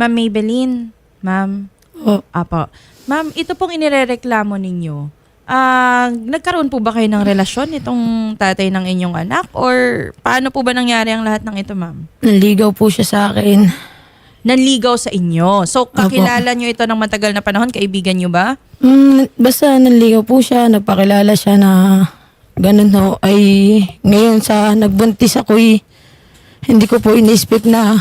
Ma'am Maybelline, ma'am, O, apo. Ma'am, ito pong inirereklamo ninyo. Ah, nagkaroon po ba kayo ng relasyon itong tatay ng inyong anak or paano po ba nangyari ang lahat ng ito, ma'am? nanligaw po siya sa akin. Nanligaw sa inyo. So, kakilala nyo ito ng matagal na panahon? Kaibigan nyo ba? Mm, basta nanligaw po siya, nagpakilala siya na ganun ho. Ay ngayon sa nagbuntis ako eh, hindi ko po in-expect na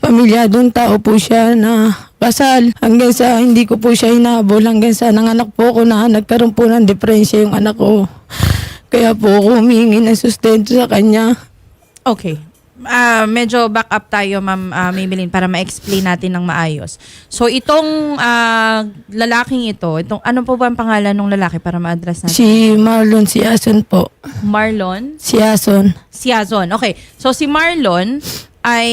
pamilyadong tao po siya na kasal. Hanggang sa hindi ko po siya hinabol. Hanggang sa nanganak po ako na nagkaroon po ng depresya yung anak ko. Kaya po ako humingi ng sustento sa kanya. Okay. Ah, medyo back up tayo, Ma'am ah, Maybelline, para ma-explain natin ng maayos. So, itong ah, lalaking ito, itong ano po ba ang pangalan ng lalaki para ma-address natin? Si Marlon Siason po. Marlon Siason. Siazon. Okay. So, si Marlon ay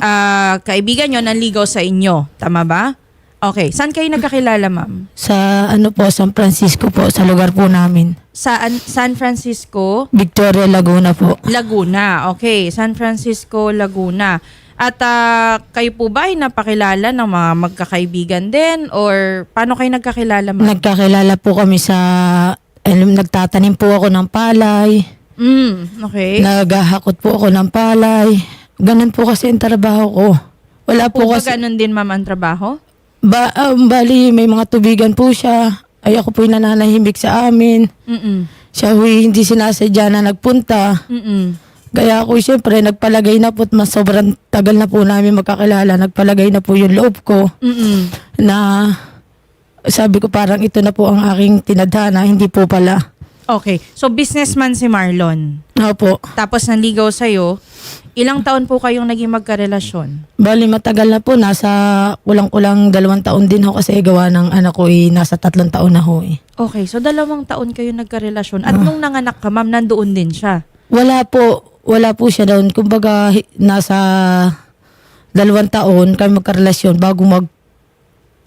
ah, kaibigan nyo, nanligaw sa inyo. Tama ba? Okay. Saan kayo nagkakilala, ma'am? Sa ano po, San Francisco po, sa lugar po namin. Saan? San Francisco, Victoria Laguna po. Laguna. Okay. San Francisco, Laguna. At ah, kayo po ba ay napakilala ng mga magkakaibigan din? Or paano kayo nagkakilala, ma'am? Nagkakilala po kami sa, alam, nagtatanim po ako ng palay. mm, okay. Naghahakot po ako ng palay. Ganun po kasi ang trabaho ko. Wala po po ba kasi, ganun din, ma'am, ang trabaho? ba, um, bali may mga tubigan po siya. Ay ako po yung nananahimik sa amin. Mm-mm. Siya ho, hindi sinasadya na nagpunta. Mm-mm. Kaya ako siyempre nagpalagay na po at mas sobrang tagal na po namin magkakilala. Nagpalagay na po yung loob ko. Mm-mm. na sabi ko parang ito na po ang aking tinadhana, hindi po pala. Okay. So, businessman si Marlon. Opo. Tapos nanligaw sa'yo. Ilang taon po kayong naging magkarelasyon? Bali matagal na po, nasa kulang-kulang dalawang taon din ho kasi gawa ng anak ko eh, nasa tatlong taon na ho eh. Okay, so dalawang taon kayo nagkarelasyon. At nung nanganak ka, ma'am, nandoon din siya. Wala po, wala po siya doon. Kumbaga hi- nasa dalawang taon kami magkarelasyon bago mag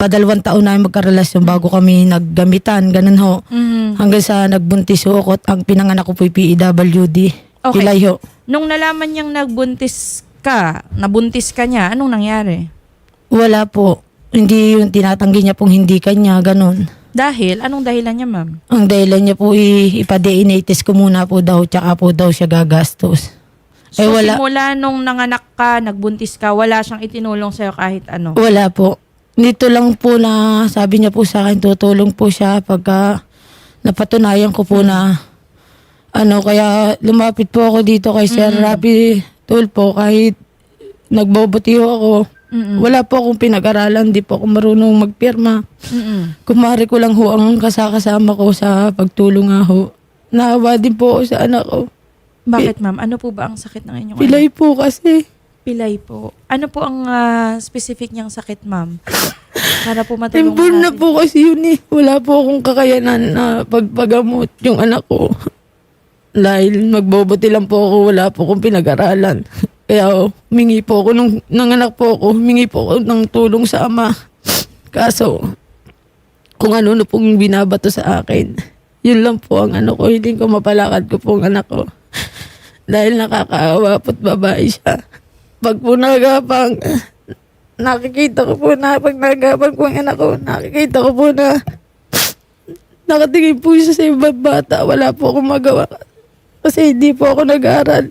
padalawang taon na magkarelasyon bago kami naggamitan, ganun ho. Mhm. Hanggang sa nagbuntis ho ako at ang pinanganak ko po yung PEWD. Okay. Pilay ho. Nung nalaman niyang nagbuntis ka, nabuntis ka niya, anong nangyari? Wala po. Hindi yung tinatanggi niya pong hindi kanya, ganun. Dahil, anong dahilan niya, ma'am? Ang dahilan niya po i- ipa-DNA test ko muna po daw, tsaka po daw siya gagastos. So, Eh, wala. simula nung nanganak ka, nagbuntis ka, wala siyang itinulong sa'yo kahit ano. Wala po. Dito lang po na sabi niya po sa akin, tutulong po siya pagka napatunayan ko po na ano, kaya lumapit po ako dito kay Sir Rapi Tulpo kahit nagbobutiho ako. Mm-mm. Wala po akong pinag-aralan, di po ako marunong magpirma. Mm-mm. Kumari ko lang ho ang kasakasama ko sa pagtulong nga ho. Naawa din po ako sa anak ko. Bakit, ma'am? Ano po ba ang sakit ng inyong Pilay po kasi. Pilay po. Ano po ang ah, specific niyang sakit, ma'am? Para po matulungan Inborn na natin. po kasi yun eh. Wala po akong kakayanan na pagpagamot yung anak ko. Dahil magbobote lang po ako, wala po akong pinag-aralan. Kaya oh, humingi po ako nung nanganak po ako, humingi po ako ng tulong sa ama. Kaso, kung ano na pong binabato sa akin, yun lang po ang ano ko, hindi ko mapalakad ko po ang anak ko. Dahil nakakaawa po't babae siya. Pag po nagapang, nakikita ko po na pag nagapang ko ang anak ko, nakikita ko po na nakatingin po siya sa ibang bata. Wala po akong magawa. Kasi hindi po ako nag-aral.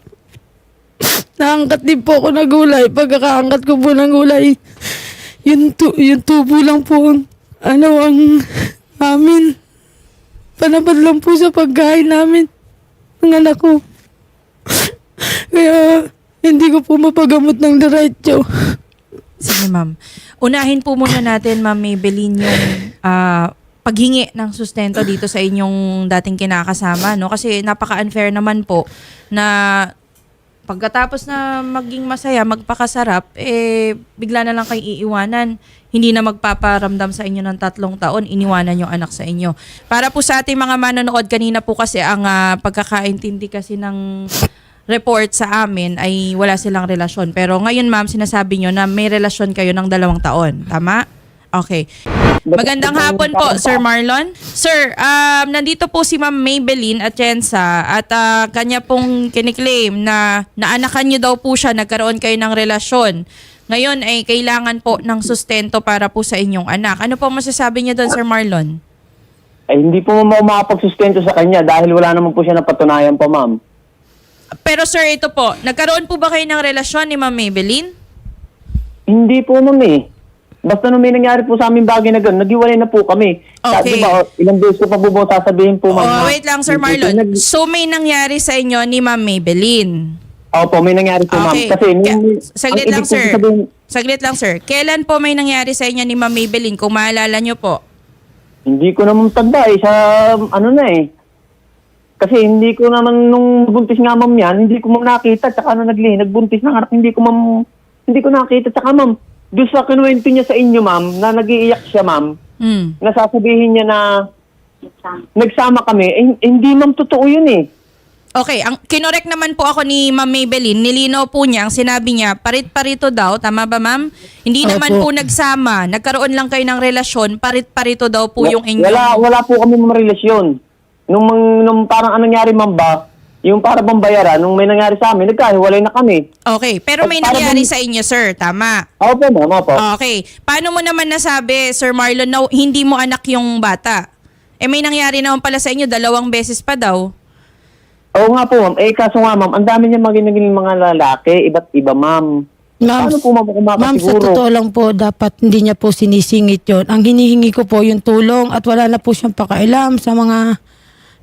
Naangkat din po ako ng gulay. Pagkakaangkat ko po ng gulay, yung, tu- yung tubo lang po ang, ano, ang amin. Panapad lang po sa pagkain namin ng anak ko. Kaya, hindi ko po mapagamot ng diretso. Sige, ma'am. Unahin po muna natin, ma'am Maybelline, yung ah, paghingi ng sustento dito sa inyong dating kinakasama, no? Kasi napaka-unfair naman po na pagkatapos na maging masaya, magpakasarap, eh, bigla na lang kayo iiwanan. Hindi na magpaparamdam sa inyo ng tatlong taon, iniwanan yung anak sa inyo. Para po sa ating mga manonood, kanina po kasi ang ah, pagkakaintindi kasi ng report sa amin ay wala silang relasyon. Pero ngayon ma'am, sinasabi nyo na may relasyon kayo ng dalawang taon. Tama? Okay. Magandang hapon po, Sir Marlon. Sir, um, nandito po si Ma'am Maybelline Atienza at ah, kanya pong kiniklaim na naanakan nyo daw po siya, nagkaroon kayo ng relasyon. ngayon ay kailangan po ng sustento para po sa inyong anak. Ano po masasabi niyo doon, Sir Marlon? Ay, hindi po makapagsustento sa kanya dahil wala naman po siya napatunayan pa, ma'am. Pero sir, ito po, nagkaroon po ba kayo ng relasyon ni Ma'am Maybelline? Hindi po, ma'am eh. Basta nung may nangyari po sa amin bagay na gano'n, naghiwalay na po kami. Okay. Di ba, ilang beses ko pa po ba sasabihin po, ma'am. Oh, wait lang, Sir Marlon. So, may nangyari sa inyo ni Ma'am Maybelline? Opo, may nangyari po, ma'am. Okay. Kasi, nung, saglit ang lang, sir. sabihin, Saglit lang, sir. Kailan po may nangyari sa inyo ni Ma'am Maybelline? Kung maalala nyo po. hindi ko naman tanda eh, sa ano na eh. Kasi hindi ko naman nung buntis nga ma'am yan, hindi ko ma'am nakita. Tsaka ano nagli, nagbuntis ng anak, hindi ko ma'am, hindi ko nakita. Tsaka ma'am, doon sa kinuwento niya sa inyo ma'am, na nagiiyak siya ma'am, Hmm. nasasabihin niya na nagsama kami, eh, hindi ma'am totoo yun eh. Okay, ang kinorek naman po ako ni Ma'am Maybelline, nilinaw po niya, ang sinabi niya, parit-parito daw, tama ba ma'am? Hindi Opo. naman po nagsama, nagkaroon lang kayo ng relasyon, parit-parito daw po yung inyong... Wala, wala po kami mga relasyon. Nung, mang- nung parang anong nangyari ma'am ba, yung para bang bayaran, nung may nangyari sa amin, nagkahiwalay na kami. Okay, pero may nangyari bang- sa inyo, sir, tama? Opo ma'am, opo. Okay. Paano mo naman nasabi, Sir Marlon, na hindi mo anak yung bata? Eh may nangyari naman pala sa inyo, dalawang beses pa daw. Oo nga po, ma'am. Eh, kaso nga, ma'am, ang dami niya maginaging mga lalaki, iba't iba, ma'am. Ma'am, Paano po, ma'am, sa totoo lang po, dapat hindi niya po sinisingit yon. Ang hinihingi ko po yung tulong at wala na po siyang pakailam sa mga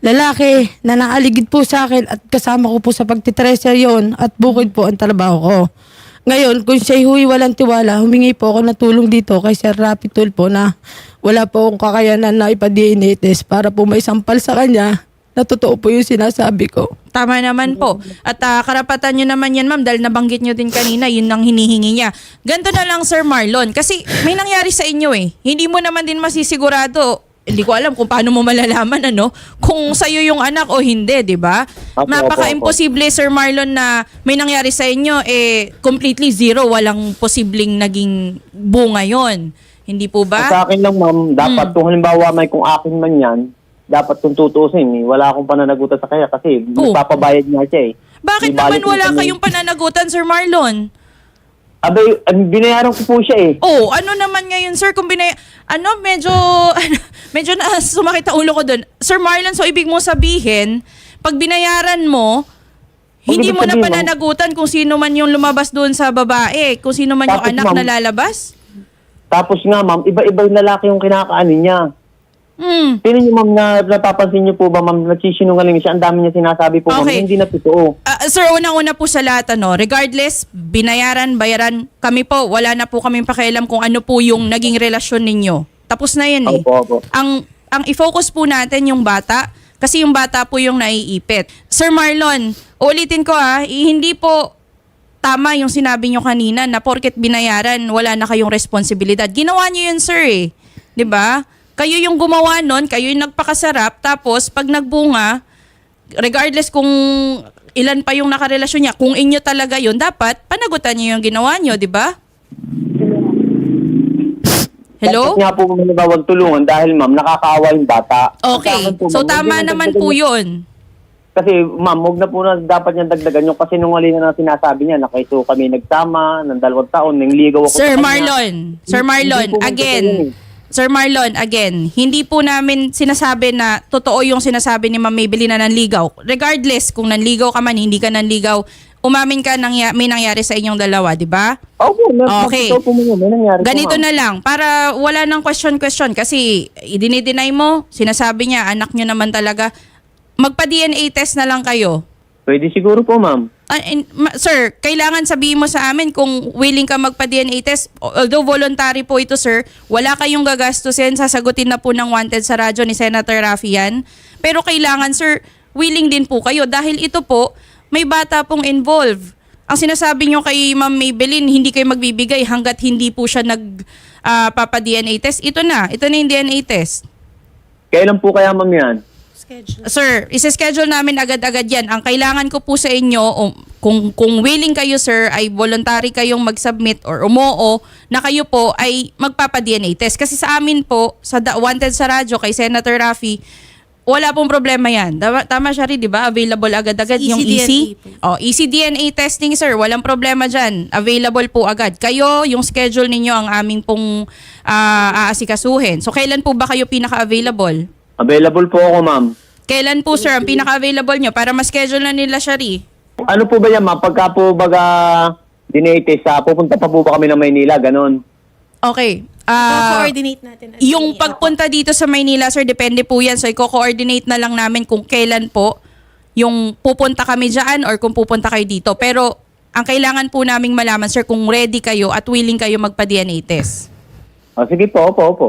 lalaki na naaligid po sa akin at kasama ko po sa pagtitreasure yon at bukid po ang trabaho ko. Ngayon, kung siya'y huy walang tiwala, humingi po ako ng tulong dito kay Sir Rapi po na wala po akong kakayanan na ipa-DNA test para po may sampal sa kanya na totoo po yung sinasabi ko. Tama naman po. At ah, karapatan nyo naman yan, ma'am, dahil nabanggit nyo din kanina, yun ang hinihingi niya. Ganto na lang, Sir Marlon. Kasi may nangyari sa inyo eh. Hindi mo naman din masisigurado. Hindi ko alam kung paano mo malalaman, ano, kung sa'yo yung anak o hindi, di ba? Opo, Napaka-imposible, Sir Marlon, na may nangyari sa inyo, eh, completely zero. Walang posibleng naging bunga yon Hindi po Sa ba? akin lang, ma'am, dapat Hmm. kung halimbawa may kung akin man yan, dapat kung tutusin, eh, wala akong pananagutan sa kanya kasi Oh. nagpapabayad niya siya eh. Bakit Di naman balik wala kayong pananagutan, Sir Marlon? Abay, binayaran ko po siya eh. Oh, ano naman ngayon, sir, kung binay... Ano, medyo... Ano, medyo na sumakit ang ulo ko doon. Sir Marlon, so ibig mo sabihin, pag binayaran mo, hindi ibig mo na sabihin, ma'am- pananagutan kung sino man yung lumabas doon sa babae, kung sino man yung Tapos, anak ma'am- na lalabas? Tapos nga, ma'am, iba-iba yung lalaki yung kinakaanin niya. Hmm. Tingnan niyo, ma'am, na napapansin niyo po ba, ma'am, nagsisinungaling siya. Ang dami niya sinasabi po, ma'am, Okay. hindi na totoo. Ah, sir, unang-una po sa lahat, ano, regardless, binayaran, bayaran, kami po, wala na po kaming pakialam kung ano po yung naging relasyon ninyo. Tapos na yan eh. Opo, opo. Ang, ang i-focus po natin yung bata, kasi yung bata po yung naiipit. Sir Marlon, ulitin ko ah, i- hindi po tama yung sinabi nyo kanina na porket binayaran, wala na kayong responsibilidad. Ginawa nyo yun, sir eh. 'Di ba? Kayo yung gumawa nun, kayo yung nagpakasarap, tapos pag nagbunga, regardless kung ilan pa yung nakarelasyon niya, kung inyo talaga yun, dapat panagutan niyo yung ginawa nyo, di ba? Hello? Dapat nga po manibawag tulungan dahil, ma'am, nakakaawa yung bata. Sa Okay. akin po, So ma'am, tama niyo naman po yun. Kasi, ma'am, huwag na po na dapat niya dagdagan yung kasinungalingan na sinasabi niya na kayo kami nagsama ng dalawang taon, nang ligaw ako Sir sa kanya. Marlon, Sir Hindi- Marlon, hindi po again, yun eh. Sir Marlon, again, hindi po namin sinasabi na totoo yung sinasabi ni Ma'am Maybelline na nanligaw. Regardless kung nanligaw ka man, hindi ka nanligaw, umamin ka nangya, may nangyari sa inyong dalawa, di ba? Okay. magtotoo po mo yun. May nangyari po, Ganito na lang, para wala nang question-question kasi idinideny mo, sinasabi niya, anak nyo naman talaga, magpa-DNA test na lang kayo. Pwede siguro po, ma'am. Ah, and, ma- sir, kailangan sabihin mo sa amin kung willing ka magpa-DNA test. Although voluntary po ito, sir, wala kayong gagastusin. Sasagutin na po ng wanted sa radyo ni Senator Rafi. Pero kailangan, sir, willing din po kayo dahil ito po, may bata pong involved. Ang sinasabi nyo kay Ma'am Maybelline, hindi kayo magbibigay hanggat hindi po siya nag ah, papa-DNA test. Ito na, ito na yung DNA test. Kailan po kaya, ma'am, yan? Sir, isa-schedule namin agad-agad yan. Ang kailangan ko po sa inyo, um, kung, kung willing kayo, sir, ay voluntary kayong mag-submit or umoo na kayo po ay magpapa-DNA test. Kasi sa amin po, sa da- wanted sa radyo kay Senator Rafi, wala pong problema yan. Tama, tama siya rin, di ba? Available agad-agad Easy yung DNA easy. po. Oh, easy DNA testing, sir. Walang problema dyan. Available po agad. Kayo, yung schedule ninyo ang aming pong ah, aasikasuhin. So, kailan po ba kayo pinaka-available? Available po ako, ma'am. Kailan po, sir, ang pinaka-available nyo para ma-schedule na nila siya rin? Ano po ba yan, ma'am? Pagka po baga dinate sa pupunta pa po ba kami ng Maynila, ganon. Okay. Ah, coordinate natin. yung pagpunta dito sa Maynila, sir, depende po yan. So, i-coordinate na lang namin kung kailan po yung pupunta kami dyan or kung pupunta kayo dito. Pero, ang kailangan po naming malaman, sir, kung ready kayo at willing kayo magpa-DNA test. O, sige po, opo, opo.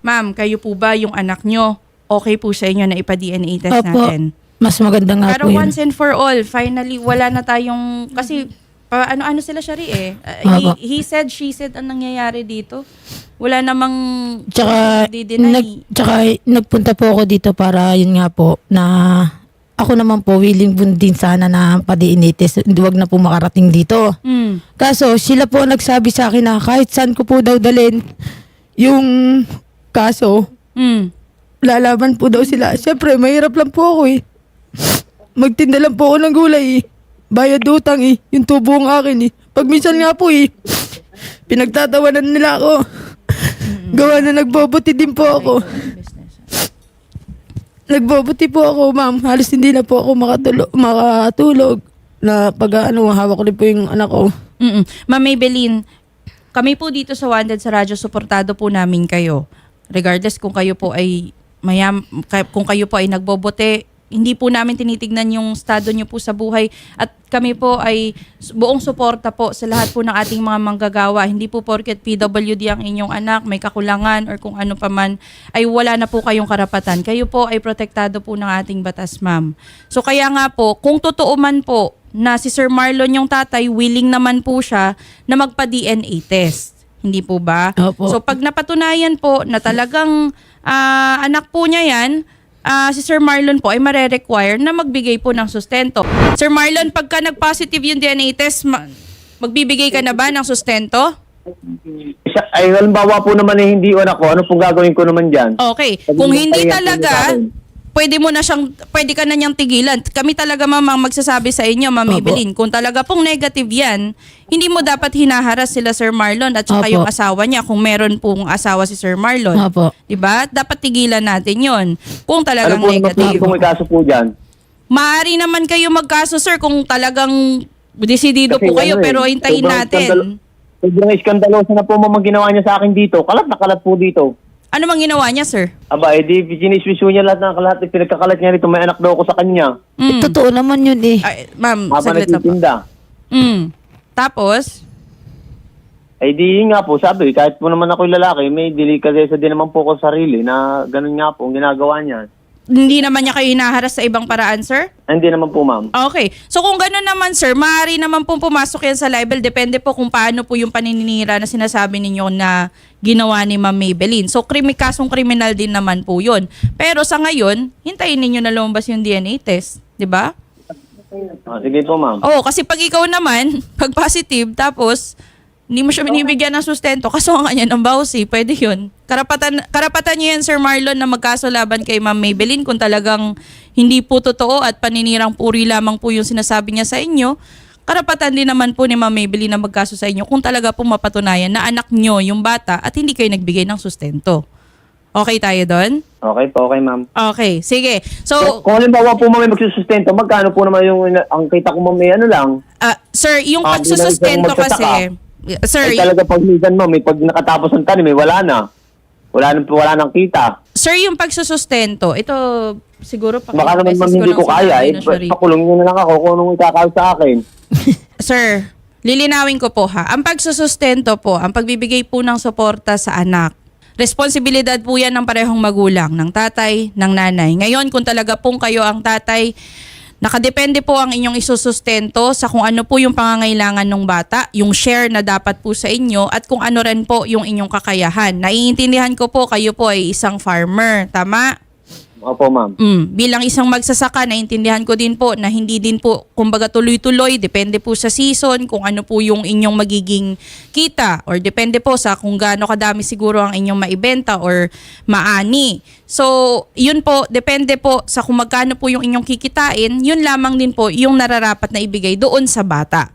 Ma'am, kayo po ba yung anak nyo? Okay po sa inyo na ipa-DNA test Opo. natin? Mas maganda nga Pero po yun. once and for all, finally, wala na tayong... Kasi, pa, ano-ano sila siya rin eh. Uh, Opo. he, he said, she said, ang nangyayari dito. Wala namang... Tsaka, di-deny. nag, tsaka nagpunta po ako dito para yun nga po na ako naman po willing po din sana na padiinitis. Huwag na po makarating dito. Hmm. Kaso sila po ang nagsabi sa akin na kahit saan ko po daw dalhin yung kaso, Hmm. Lalaban po daw sila. Siyempre, mahirap lang po ako eh. Magtinda lang po ako ng gulay eh. Bayad utang eh. Yung tubo ang akin eh. Pag minsan nga po eh, pinagtatawanan nila ako. Gawa na nagbobuti din po ako. Nagbobuti po ako, ma'am. Halos hindi na po ako makatulog, makatulog. Na pag ano, hawak ko rin po yung anak ko. Mm-mm. Ma'am Maybelline, kami po dito sa Wanted sa Radyo, suportado po namin kayo. Regardless kung kayo po ay mayam, kung kayo po ay nagbobote, hindi po namin tinitignan yung estado nyo po sa buhay at kami po ay buong suporta po sa lahat po ng ating mga manggagawa. Hindi po porket PWD ang inyong anak, may kakulangan or kung ano pa man, ay wala na po kayong karapatan. Kayo po ay protektado po ng ating batas, ma'am. So kaya nga po, kung totoo man po na si Sir Marlon yung tatay, willing naman po siya na magpa-DNA test. Hindi po ba? Opo. So pag napatunayan po na talagang ah, anak po niya yan, ah, si Sir Marlon po ay mare-require na magbigay po ng sustento. Sir Marlon, pagka nag-positive yung DNA test, ma- magbibigay ka na ba ng sustento? Ay, halimbawa po naman eh, hindi anak ko, ano pong gagawin ko naman dyan? Okay. Kung hindi talaga, pwede mo na siyang, pwede ka na niyang tigilan. Kami talaga mamang magsasabi sa inyo, Ma'am Opo. Maybelline, kung talaga pong negative yan, hindi mo dapat hinaharas sila Sir Marlon at saka Opo. yung asawa niya kung meron pong asawa si Sir Marlon. Opo. 'Di ba? Dapat tigilan natin 'yon. Kung Ano talagang po negative. kung may kaso po dyan? Maaari naman kayo magkaso sir kung talagang desidido Kasi po kayo ano eh, pero hintayin sobrang natin. skandalo- Sobrang iskandaloso na po mamang ginawa niya sa akin dito. Kalat na kalat po dito. Ano mang ginawa niya sir? Aba, edi siniswisyo niya lahat ng lahat ng pinagkakalat niya rito. May anak daw ako sa kanya. Mm. Totoo naman yun eh. Ay, ma'am, Habang saglit na po. nagtitinda. Mm. Tapos, Eh di nga po, sabi, kahit po naman ako lalaki, may delikadesa din naman po ako sa sarili na ganun nga po ang ginagawa niya. Hindi naman niya kayo hinaharas sa ibang paraan sir? Hindi naman po, ma'am. Okay. So kung gano'n naman sir, maaari naman pong pumasok yan sa libel. Depende po kung paano po yung paninira na sinasabi ninyo na ginawa ni Ma'am Maybelline. So krimi, kasong kriminal din naman po yun. Pero sa ngayon, hintayin ninyo na lumabas yung DNA test. 'di ba? Ah, sige po, ma'am. Oo, kasi pag ikaw naman, pag positive, tapos hindi mo siya binibigyan ng sustento, kaso nga niya ng bawsi, pwede yun. Karapatan, karapatan niyo yan, Sir Marlon, na magkaso laban kay Ma'am Maybelline kung talagang hindi po totoo at paninirang puri lamang po yung sinasabi niya sa inyo. Karapatan din naman po ni Ma'am Maybelline na magkaso sa inyo kung talaga po mapatunayan na anak niyo yung bata at hindi kayo nagbigay ng sustento. Okay tayo doon? Okay po, okay, ma'am. Okay, sige. So, Kung halimbawa po ma'am may magsusustento, magkano po naman yung, ang kita ko ma'am may ano lang, ah, sir, yung Ah, pagsusustento bilang isang kasi, sir, ay talaga pag minsan ma'am, may pag nakatapos ng tanim, may wala na. Wala nang wala nang kita. Sir, yung pagsusustento, ito siguro pa Baka naman ma'am hindi ko kaya, eh, pakulong niyo na lang ako kung anong ikakawin sa akin. Sir, lilinawin ko po ha. Ang pagsusustento po, ang pagbibigay po ng suporta sa anak. Responsibilidad po yan ng parehong magulang, ng tatay, ng nanay. Ngayon, kung talaga pong kayo ang tatay, nakadepende po ang inyong isusustento sa kung ano po yung pangangailangan ng bata, yung share na dapat po sa inyo, at kung ano rin po yung inyong kakayahan. Naiintindihan ko po, kayo po ay isang farmer. Tama? Opo, ma'am. Mm, bilang isang magsasaka, naintindihan ko din po na hindi din po, kumbaga tuloy-tuloy, depende po sa season, kung ano po yung inyong magiging kita, or depende po sa kung gaano kadami siguro ang inyong maibenta or maani. So, yun po, depende po sa kung magkano po yung inyong kikitain, yun lamang din po yung nararapat na ibigay doon sa bata.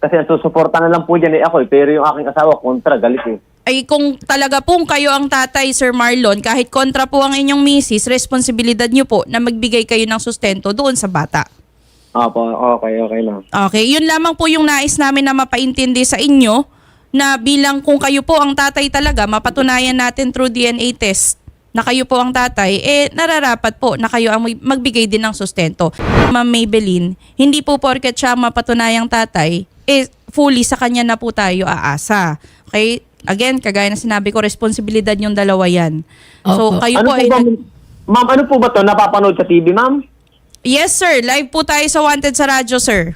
Kasi ang susuporta na lang po dyan eh ako eh. Pero yung aking asawa, kontra, galit eh. Ay kung talaga pong kayo ang tatay, Sir Marlon, kahit kontra po ang inyong misis, responsibilidad nyo po na magbigay kayo ng sustento doon sa bata. Opo, okay, okay ma'am. Okay, yun lamang po yung nais namin na mapaintindi sa inyo na bilang kung kayo po ang tatay talaga, mapatunayan natin through DNA test na kayo po ang tatay, eh nararapat po na kayo ang mag- magbigay din ng sustento. Ma'am Maybelline, hindi po porket siya mapatunayang tatay, eh fully sa kanya na po tayo aasa. Okay? Again, kagaya na sinabi ko, responsibilidad yung dalawa yan. So, Opo. kayo Ano po po ay... ba, nag- ma'am, ano po ba to? Napapanood sa TV, ma'am? yes, sir. Live po tayo sa Wanted sa radyo, sir.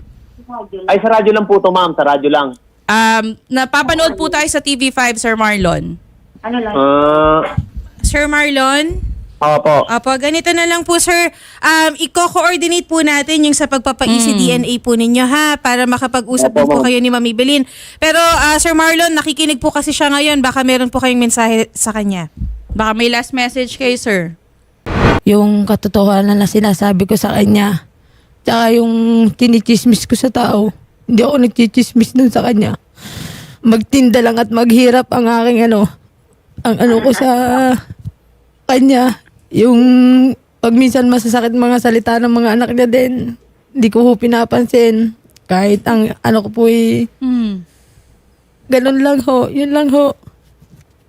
Ay, sa radyo lang po to, ma'am. Sa radyo lang. Um, napapanood po tayo sa TV5, Sir Marlon. Ah, Sir Marlon? Opo. Apo, ganito na lang po sir. Um, i-coordinate po natin yung sa pagpapa-ECDNA po ninyo ha para makapag-usap Opo, din po ma'am. kayo ni Mami Belin. Pero ah, Sir Marlon, nakikinig po kasi siya ngayon. Baka meron po kayong mensahe sa kanya. Baka may last message kayo, sir. Yung katotohanan na sinasabi ko sa kanya. Tsaka yung tinichismis ko sa tao. Hindi ako nagchichismis dun sa kanya. Magtinda lang at maghirap ang aking ano, ang ano ko sa kanya. Yung pag minsan masasakit mga salita ng mga anak niya din, hindi ko ho pinapansin. Kahit ang ano ko po eh, Hmm. ganun lang ho, yun lang ho.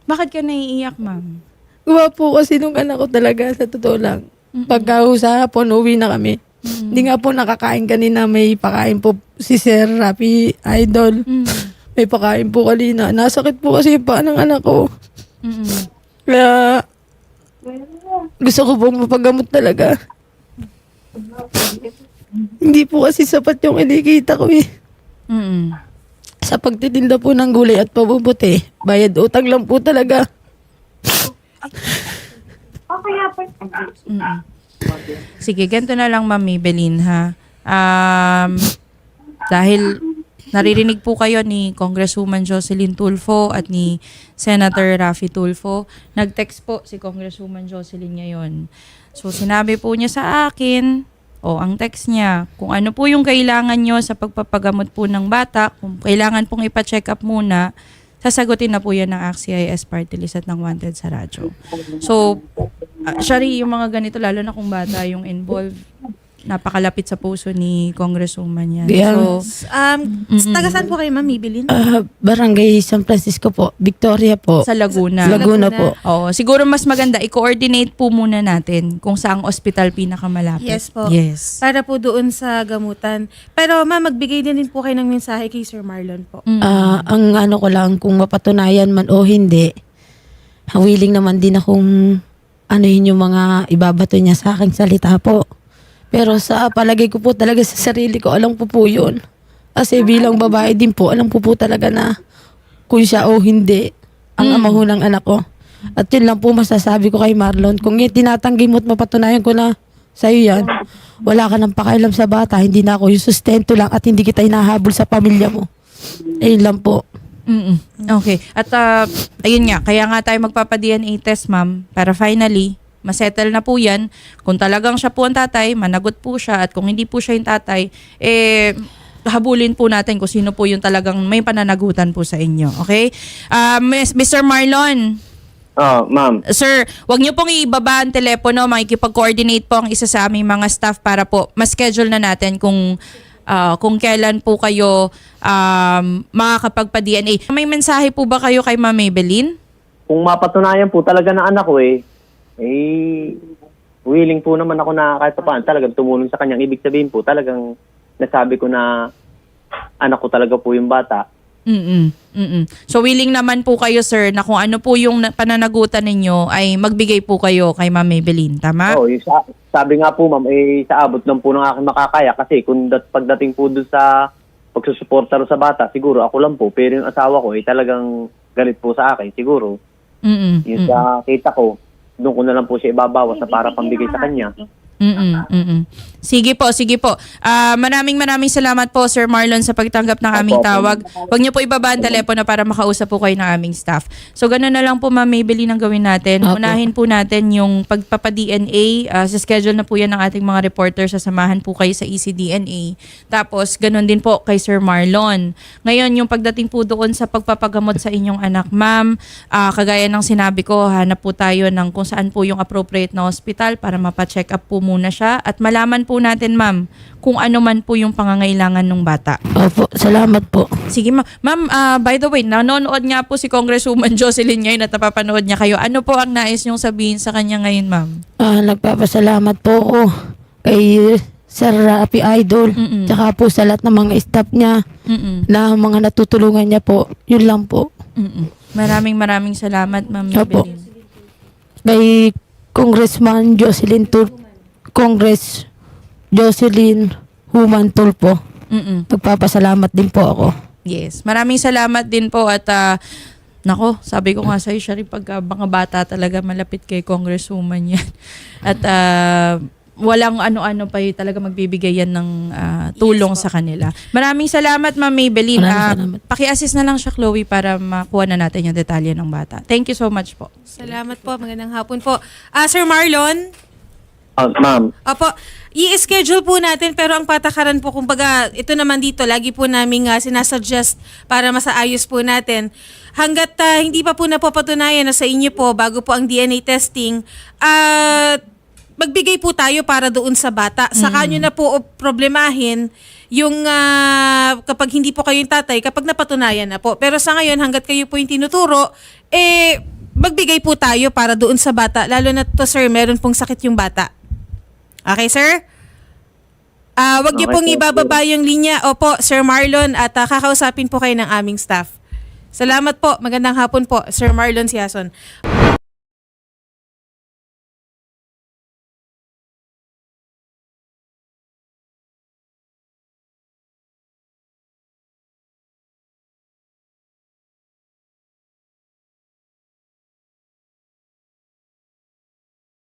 Bakit ka naiiyak, ma'am? Gawa po kasi nung anak ko talaga, sa totoo lang. Pagka ho sa hapon, uwi na kami. Hindi nga po nakakain kanina, may pakain po si Sir Rapi Idol. Mm. May pakain po kanina. Nasakit po kasi pa ng anak ko. Mm-mm. Kaya gusto ko pong mapagamot talaga. Hindi po kasi sapat yung inikita ko eh. Mm-mm. Sa pagtitinda po ng gulay at pabubuti, bayad utang lang po talaga. Mm-mm. Sige, ganito na lang, Ma'am Maybelline, ha? Um, dahil naririnig po kayo ni Congresswoman Jocelyn Tulfo at ni Senator Raffy Tulfo. Nag-text po si Congresswoman Jocelyn ngayon. So, sinabi po niya sa akin, o ang text niya, kung ano po yung kailangan nyo sa pagpapagamot po ng bata, kung kailangan pong ipa-check up muna, sasagutin na po yan ng AXIS Party List at ng Wanted sa radyo. So, uh, Shari, yung mga ganito, lalo na kung bata yung involved, napakalapit sa puso ni Congresswoman yan. Kaya- So, Um, Mm-mm. taga saan po kayo Mami Belin? Ah, Barangay San Francisco po, Victoria po. sa Laguna. Laguna, Laguna. po. Oo, siguro mas maganda, i-coordinate po muna natin kung saang ospital pinakamalapit. Yes po. Yes. Para po doon sa gamutan. Pero ma'am, magbigay din din po kayo ng mensahe kay Sir Marlon po. Mm. Ah, ang ano ko lang, kung mapatunayan man o hindi, willing naman din akong ano yun yung mga ibabato niya sa aking salita po. Pero sa palagay ko po talaga sa sarili ko, alam po po yun. Kasi bilang babae din po, alam po po talaga na kung siya o hindi ang ama ho ng anak ko. At yun lang po masasabi ko kay Marlon. Kung yun, tinatanggi mo at mapatunayan ko na sa'yo yan, wala ka nang pakialam sa bata, hindi na ako yung sustento lang at hindi kita hinahabol sa pamilya mo. Ayun lang po. Mm-mm. Okay. At ah, ayun nga, kaya nga tayo magpapa-DNA test, ma'am, para finally, masettle na po yan. Kung talagang siya po ang tatay, managot po siya. At kung hindi po siya yung tatay, eh, habulin po natin kung sino po yung talagang may pananagutan po sa inyo. Okay? Ah, Miss- Mr. Marlon, Oh, ma'am. Sir, wag niyo pong ibaba ang telepono, makikipag-coordinate po ang isa sa aming mga staff para po ma-schedule na natin kung ah, kung kailan po kayo um, makakapagpa-DNA. May mensahe po ba kayo kay Ma'am Maybelline? Kung mapatunayan po talaga na anak ko eh, eh, willing po naman ako na kahit pa talagang tumulong sa kanyang. Ibig sabihin po, talagang nasabi ko na anak ko talaga po yung bata. Mm-mm. Mm-mm. So willing naman po kayo sir na kung ano po yung na- pananagutan ninyo ay magbigay po kayo kay Ma'am Maybelline, tama? Oo, yung sa, sabi nga po ma'am, eh, sa abot lang po ng aking makakaya kasi kung dat, pagdating po doon sa pagsusuporta sa bata, siguro ako lang po. Pero yung asawa ko, eh, talagang galit po sa akin, siguro. Mm-mm. Yung sa kita ko, doon ko na lang po siya ibabawas na para pambigay sa kanya. Mm-mm, mm-mm. Sige po, sige po. Ah, maraming maraming salamat po Sir Marlon sa pagtanggap ng aming tawag. Huwag niyo po ibaba ang telepono para makausap po kayo ng aming staff. So ganun na lang po Ma'am Maybelline ang gawin natin. Opo. Unahin po natin yung pagpapa-DNA. Ah, sa schedule na po yan ng ating mga reporters. Sasamahan po kayo sa ECDNA. Tapos ganun din po kay Sir Marlon. Ngayon yung pagdating po doon sa pagpapagamot sa inyong anak, Ma'am, ah, kagaya ng sinabi ko, hanap po tayo ng kung saan po yung appropriate na hospital para mapacheck up po muna siya at malaman po natin, Ma'am, kung ano man po yung pangangailangan ng bata. Opo, salamat po. Sige, ma'am. Ma'am, ah, by the way, nanonood nga po si Congresswoman Jocelyn ngayon at napapanood niya kayo. Ano po ang nais niyong sabihin sa kanya ngayon, ma'am? Ah, nagpapasalamat po ako kay Sir Rapi Idol, Mm-mm. tsaka po sa lahat ng mga staff niya Mm-mm. na mga natutulungan niya po. Yun lang po. Mm-mm. Maraming maraming salamat, ma'am. Opo. Maybelline. Kay Congressman Jocelyn Tul Congress Jocelyn Human Tulpo. Mm-mm. Nagpapasalamat din po ako. Yes. Maraming salamat din po at ah, nako, sabi ko nga sa'yo, siya rin pagka mga bata talaga malapit kay Congresswoman yan. At ah, walang ano-ano pa yung talaga magbibigay yan ng ah, tulong sa kanila. Maraming salamat, Ma'am Maybelline. Ah, salamat. Paki-assist na lang siya, Chloe, para makuha na natin yung detalye ng bata. Thank you so much po. Salamat po. Magandang hapon po. Ah, Sir Marlon? Ah, ma'am, Opo, i-schedule po natin pero ang patakaran po, kumbaga, ito naman dito, lagi po namin uh, sinasuggest para masaayos po natin. Hanggat ah, hindi pa po napapatunayan na sa inyo po, bago po ang DNA testing, at magbigay po tayo para doon sa bata. Saka nyo na po problemahin yung ah, kapag hindi po kayo yung tatay, kapag napatunayan na po. Pero sa ngayon, hanggat kayo po yung tinuturo, eh, magbigay po tayo para doon sa bata. Lalo na to sir, meron pong sakit yung bata. Okay, sir? Ah, wag niyo Okay, pong ibababa yung linya. Opo, Sir Marlon at ah, kakausapin po kayo ng aming staff. Salamat po. Magandang hapon po, Sir Marlon Siason.